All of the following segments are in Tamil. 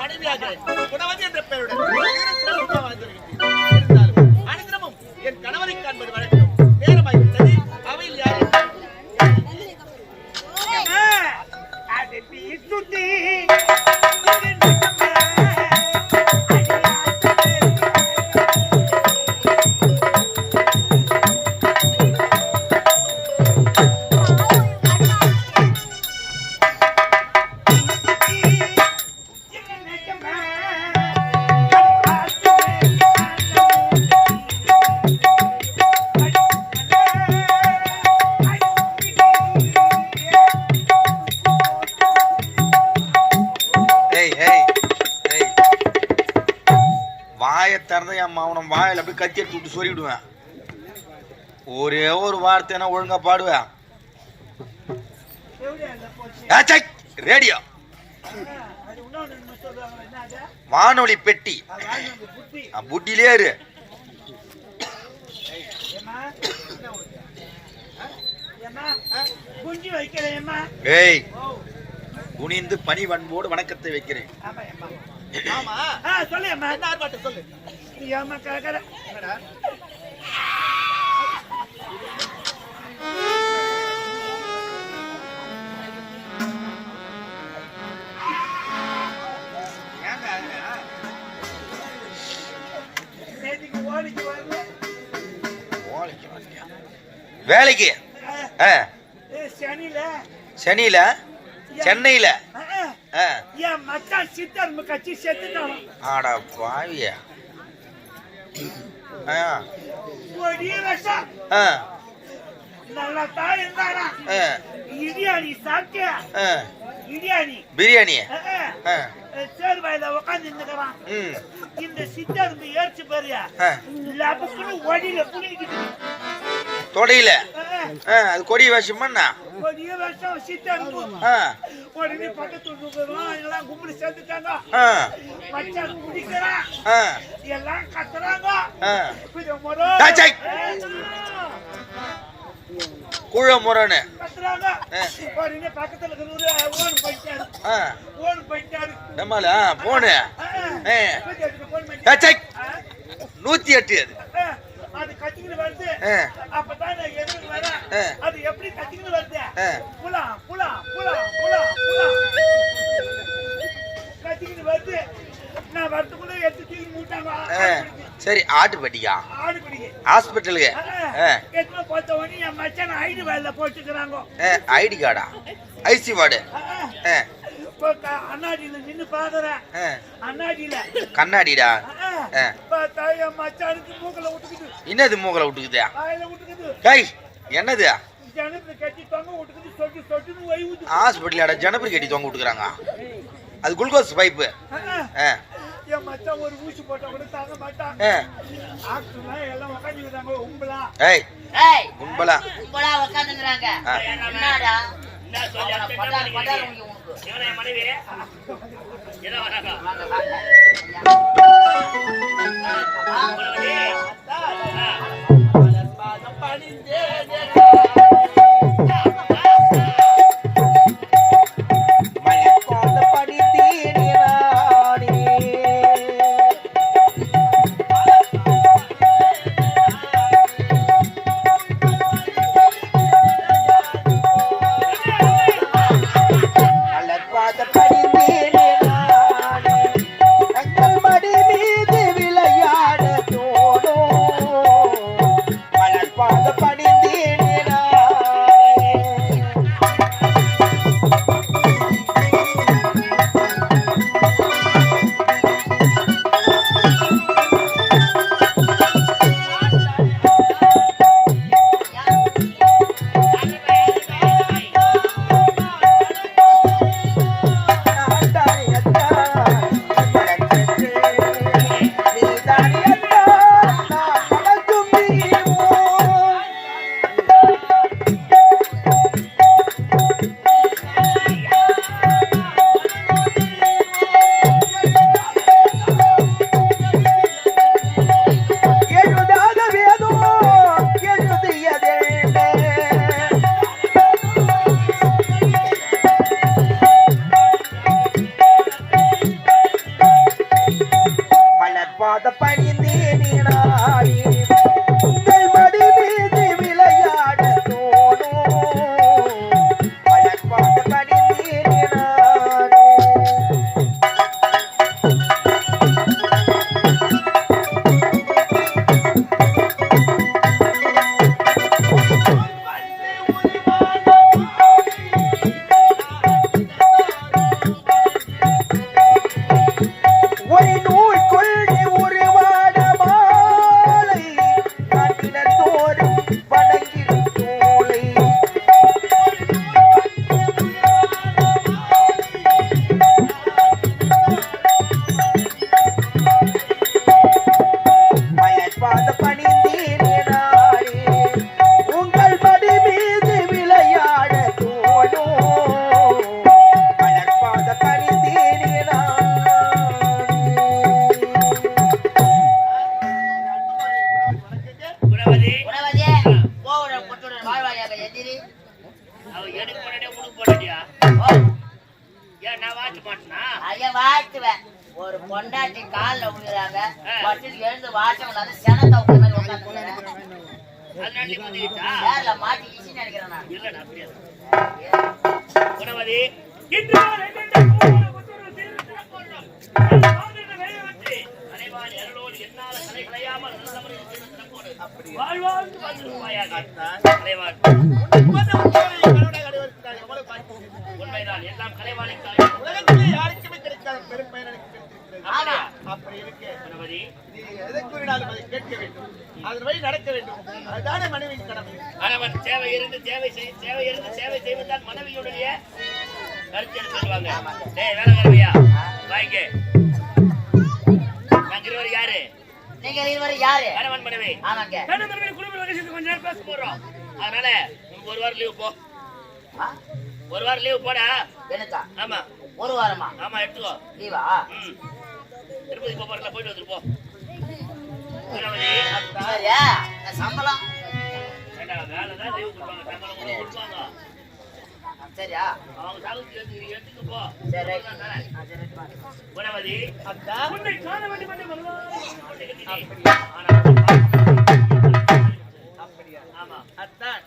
மனைவியாக குணவதி என்ற பெயருடன். வாயை திறந்த என் மாவனம் வாயில் அப்படியே கத்தி எடுத்து விட்டு சொல்லிவிடுவேன் ஒரே ஒரு வார்த்தைனா ஒழுங்கா பாடுவேன் ரேடியோ. வானொலி பெட்டி. புட்டிலே இரு. ஏய் குனிந்து பணி வன்போடு வணக்கத்தை வைக்கிறேன். ஓடிக்கு வரல வேலைக்கு சனியில. சென்னையில? என் மச்சான் சித்தர் கட்சி செத்துட்டான் ஆடா பாவியா. பிரியாணி ஆ, சேர் வாயில உட்காந்து இருந்துக்கிறான் இந்த சித்தர் ஏறிச்சு பாரியா ஆ. ஒடியில புளிக்கிட்டு தொடையில. அது கொடி வேஷமா வருஷம் சித்தர் ஆ. உடனே பக்கத்து இருக்கிறோம் எல்லாம் கும்பல் சேர்ந்துட்டாங்க. மச்சான் குடிக்கிறான் எல்லாம் கத்துறாங்க. குழ முரணு போனு. நூத்தி எட்டு அது. அது கத்திக்கிட்டு வருது. அப்பதான் நான் எதிர்க்கு வரேன். அது எப்படி கத்திக்கிட்டு வருது. புலா புலா புலா புலா புலா. கத்திக்கிட்டு வருது. நான் வரத்துக்குள்ள எடுத்து தூக்கி மூட்டாங்க சரி ஆட்டு பட்டிக்கா ஆடு பிடிக்க ஹாஸ்பிட்டலுக்கு? எத்தனை பார்த்த உடனே என் மச்சான் ஐடி வேலை போட்டுக்கிறாங்க. ஐடி கார்டா? IC ward? ஆ. இப்போ க- அண்ணாடியில நின்னு பாக்குறேன் ஆ. அண்ணாடியில. கண்ணாடிடா? மச்சானுக்கு மூக்கல விட்டுக்குது என்னது மூக்கல விட்டுக்குதா வாயில விட்டுக்குது டேய் என்னது? ஜனத்தை கட்டி தொங்க விட்டுக்கிட்டு சொட்டு சொட்டுன்னு வைவுது ஹாஸ்பிட்டலாட ஜனபரி கட்டி தொங்க விட்டுக்கிறாங்க அது குளுக்கோஸ் பைப்பு. என் மச்சான் ஒரு ஊசி போட்டா கூட தாங்க மாட்டான். ஆக்டர்னா எல்லாம் உக்காந்துக்கிறாங்க உங்களா ஏய் ஏய். உண்பலா கும்பலா உட்காந்துங்கிறாங்க ஆ. என்னடா? என்ன சொல்லி பட்டாரு பட்டாரு? மனைவி ஏதோ வராங்க வெற்றி கலைவாணி அருளோடு என்னால கலை கலையாமல் நல்லவரை செய்த சிறப்போடு. வாழ்வாழ்ந்து வாழ்வாயாக. உண்மைதான் எல்லாம் கலைவாணிக்காக உலகத்திலே யாருக்குமே கிடைக்காத பெரும்பயன் எனக்கு அப்படி இருக்கு. உணவதி. நீ எதை கூறினாலும் அதை கேட்க வேண்டும். அதன் வழி நடக்க வேண்டும். அதுதானே மனைவியின் கடமை. கணவன் சேவை இருந்து சேவை செய் சேவை இருந்து சேவை செய்வதுதான் மனைவியுடைய கருத்து சொல்லுவாங்க. டேய் வேலைக்காரவையா வாங்க. நாங்க இருவர் யாரு? நீங்க இருவரு யாரு? கணவன் மனைவி. ஆமாங்க. கணவன் மனைவி குடும்ப வகைக்கு கொஞ்ச நேரம் பேச போறோம். அதனால உனக்கு ஒரு வாரம் லீவ் போ? ஒரு வாரம் லீவ் போடா. எனக்கா? ஆமா. ஒரு வாரமா? ஆமா எடுத்துக்கோ. லீவா திருப்பதி போறல போயிட்டு வந்துரு போ சம்பளம் லீவ் கொடுப்பாங்க கொடுப்பாங்க சரியா அவங்க சாகுக்கு எடுத்து எடுத்துக்கு போ சரி தானே? ஆ, சரி பா. குணவதி அக்கா உன்னை காண வேண்டும் என்று வருவாய் அப்படியா ஆமா அத்தான்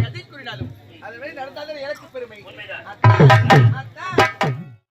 எதை கூறினாலும் அதன் வழி நடந்தால்தான் எனக்கு பெருமை உண்மைதான் அத்தான்.